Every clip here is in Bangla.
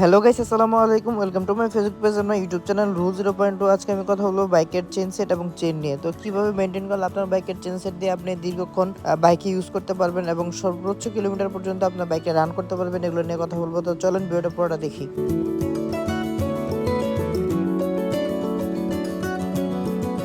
হ্যালো গাইস আসসালামু আলাইকুম welcome to my Facebook page আমার YouTube channel rule zero point two আজকে আমি কথা বলব বাইকের চেন সেট এবং চেন নিয়ে। তো কীভাবে মেনটেন করলে আপনার বাইকের চেন সেট দিয়ে আপনি দীর্ঘক্ষণ বাইকে ইউজ করতে পারবেন এবং সর্বোচ্চ কিলোমিটার পর্যন্ত আপনার বাইকে রান করতে পারবেন, এগুলো নিয়ে কথা বলব। তো চলেন ভিডিওটা পুরোটা দেখি।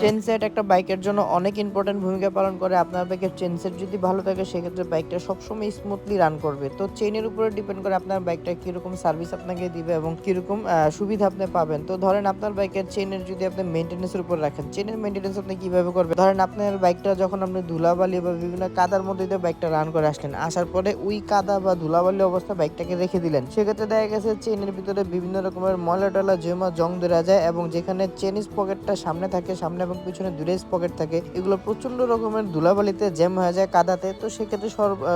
চেন সেট একটা বাইকের জন্য অনেক ইম্পর্টেন্ট ভূমিকা পালন করে। আপনার বাইকের চেন সেট যদি ভালো থাকে, সেক্ষেত্রে বাইকটা সবসময় স্মুথলি রান করবে। তো চেনের উপরে ডিপেন্ড করে আপনার বাইকটা কীরকম সার্ভিস আপনাকে দিবে এবং কীরকম সুবিধা আপনি পাবেন। তো ধরেন আপনার বাইকের চেনের যদি আপনি মেনটেন্সের উপর রাখেন চেনের মেনটেন্স আপনি কীভাবে করবেন? ধরেন আপনার বাইকটা যখন আপনি ধুলাবালি বা বিভিন্ন কাদার মধ্যে দিয়ে বাইকটা রান করে আসলেন, আসার পরে ওই কাদা বা ধুলাবালি অবস্থা বাইকটাকে রেখে দিলেন। সেক্ষেত্রে দেখা গেছে চেনের ভিতরে বিভিন্ন রকমের ময়লা টলা জমা জং ধরা যায় এবং যেখানে চেনিস পকেটটা সামনে থাকে, সামনে এবং পিছনে দুটো পকেট থাকে। এগুলো প্রচণ্ড রকমের ধুলাবালিতে জ্যাম হয়ে যায় কাদাতে। তো সেক্ষেত্রে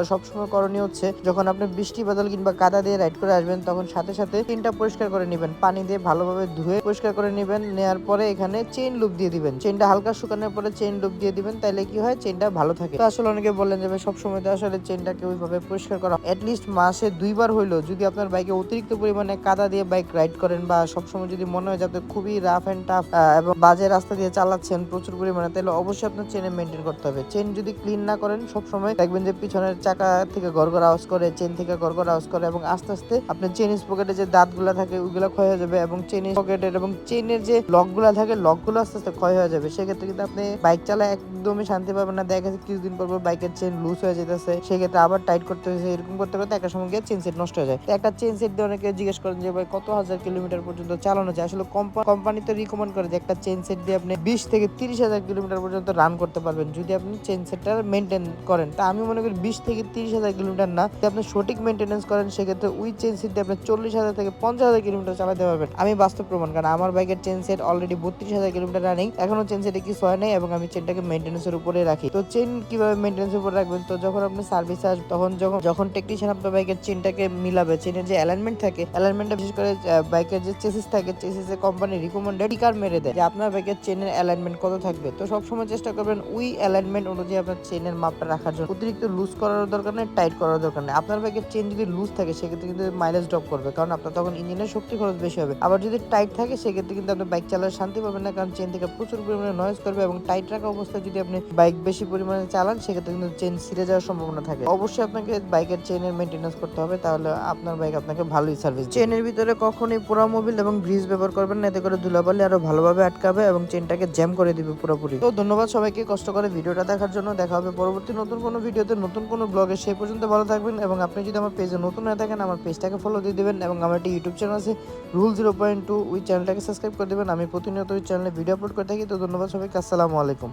সবসময় করণীয় হচ্ছে, যখন আপনি বৃষ্টি বাদল কিংবা কাদা দিয়ে রাইড করে আসবেন, তখন সাথে সাথে চেনটা পরিষ্কার করে নেবেন। পানি দিয়ে ভালোভাবে ধুয়ে পরিষ্কার করে নেবেন। নেওয়ার পরে এখানে চেন লুপ দিয়ে দিবেন। চেনটা হালকা শুকানোর পরে চেন লুপ দিয়ে দিবেন, তাইলে কি হয়? চেনটা ভালো থাকে। তো আসলে অনেকে বললেন যে সবসময় তো আসলে চেনটাকে ওইভাবে পরিষ্কার করা অ্যাটলিস্ট মাসে দুইবার হইল যদি আপনার বাইকে অতিরিক্ত পরিমাণে কাদা দিয়ে বাইক রাইড করেন বা সবসময় যদি মনে হয় যাতে খুবই রাফ অ্যান্ড টাফ এবং বাজে রাস্তা দিয়ে চালাচ্ছেন প্রচুর পরিমাণে। তাহলে অবশ্যই আপনার চেনে মেনটেন করতে হবে। চেন যদি ক্লিন না করেন, সবসময় দেখবেন যে পিছনের চাকা থেকে গড়গড় আওয়াজ করে চেন থেকে গড়গড় আওয়াজ করে এবং আস্তে আস্তে আপনার চেনিস পকেটে যে দাঁত দাঁতগুলো থাকে, ওইগুলো ক্ষয় হয়ে যাবে এবং চেনিস পকেটের এবং চেনের যে লক লকগুলো থাকে লকগুলো আস্তে আস্তে ক্ষয় হয়ে যাবে। সেক্ষেত্রে কিন্তু আপনি বাইক চালায় একদমই শান্তি পাবেন না। দেখা যাচ্ছে কিছুদিন পর বাইকের চেন লুজ হয়ে যেতেছে সেক্ষেত্রে আবার টাইট করতে হয়েছে এরকম করতে করতে একটা সময় গিয়ে চেন সেট নষ্ট হয়ে যায়। একটা চেন সেট দিয়ে অনেকে জিজ্ঞেস করেন যে, ভাই, কত হাজার কিলোমিটার পর্যন্ত চালানো যায়? আসলে কোম্পানি তো রিকমেন্ড করে যে একটা চেন সেট দিয়ে আপনি বিশ থেকে তিরিশ হাজার কিলোমিটার পর্যন্ত রান করতে পারবেন। যদি আপনি চেন সেটটা মেনটেন করেন, তা আমি মনে করি বিশ থেকে তিরিশ হাজার কিলোমিটার না। যদি আপনি সঠিক মেনটেন্স করেন, সেক্ষেত্রে ওই চেন সেট দিয়ে আপনি চল্লিশ হাজার থেকে পঞ্চাশ হাজার কিলোমিটার চালাতে পারবেন। আমি বাস্তব প্রমাণ, কারণ আমার বাইকের চেন সেট অলরেডি বত্রিশ হাজার কিলোমিটার রানিং এখনও চেন সেটে কিছু হয় নাই এবং আমি চেনটাকে মেনটেন্সের উপরে রাখি। তো চেন কীভাবে মেনটেন্সের উপরে রাখবেন? তো যখন আপনি সার্ভিস আসবেন তখন যখন যখন টেকনিশিয়ান আপনার বাইকের চেনটাকে মিলাবে চেনের যে অ্যালাইনমেন্ট থাকে অ্যালাইনমেন্টটা বিশেষ করে বাইকের যে চেসিস থাকে চেসিসে কোম্পানি রিকমেন্ডেড টিকার মেরে দেয় যে আপনার বাইকের চেনের অ্যালাইনমেন্ট কত থাকবে? তো সবসময় চেষ্টা করবেন ওই অ্যালাইনমেন্ট অনুযায়ী আপনার চেনের মাপটা রাখার জন্য। অতিরিক্ত লুজ করার দরকার নেই টাইট করার দরকার নেই। আপনার বাইকের চেন যদি লুজ থাকে, সেক্ষেত্রে কিন্তু মাইলেজ ড্রপ করবে। কারণ আপনার তখন ইঞ্জিনের শক্তি খরচ বেশি হবে। আবার যদি টাইট থাকে, সেক্ষেত্রে কিন্তু আপনি বাইক চালার শান্তি পাবেন না। কারণ চেন থেকে প্রচুর পরিমাণে নয়েজ করবে এবং টাইট রাখা অবস্থায় যদি আপনি বাইক বেশি পরিমাণে চালান, সেক্ষেত্রে কিন্তু চেন ছিঁড়ে যাওয়ার সম্ভাবনা থাকে। অবশ্যই আপনাকে বাইকের চেনের মেনটেন্যান্স করতে হবে। তাহলে আপনার বাইক আপনাকে ভালোই সার্ভিস চেনের ভিতরে কখনোই পোড়া মোবিল এবং গ্রিজ ব্যবহার করবেন না। এতে করে ধুলাবালি আরও ভালোভাবে আটকাবে এবং চেনটাকে জ্যাম করে দিবে পুরোপুরি। তো ধন্যবাদ সবাইকে কষ্ট করে ভিডিওটা দেখার জন্য। দেখা হবে পরবর্তী নতুন কোনো ভিডিওতে, নতুন কোনো ব্লগে। সেই পর্যন্ত ভালো থাকবেন এবং আপনি যদি আমার পেজে নতুন হয়ে থাকেন, আমার পেজটাকে ফলো দিয়ে দেবেন এবং আমার একটি ইউটিউব চ্যানেল আছে রুল জিরো পয়েন্ট টু ওই চ্যানেলটাকে সাবস্ক্রাইব করে দেবেন। আমি প্রতিনিয়ত ওই চ্যানেলে ভিডিও আপলোড করে থাকি। তো ধন্যবাদ সবাইকে। আসসালামু আলাইকুম।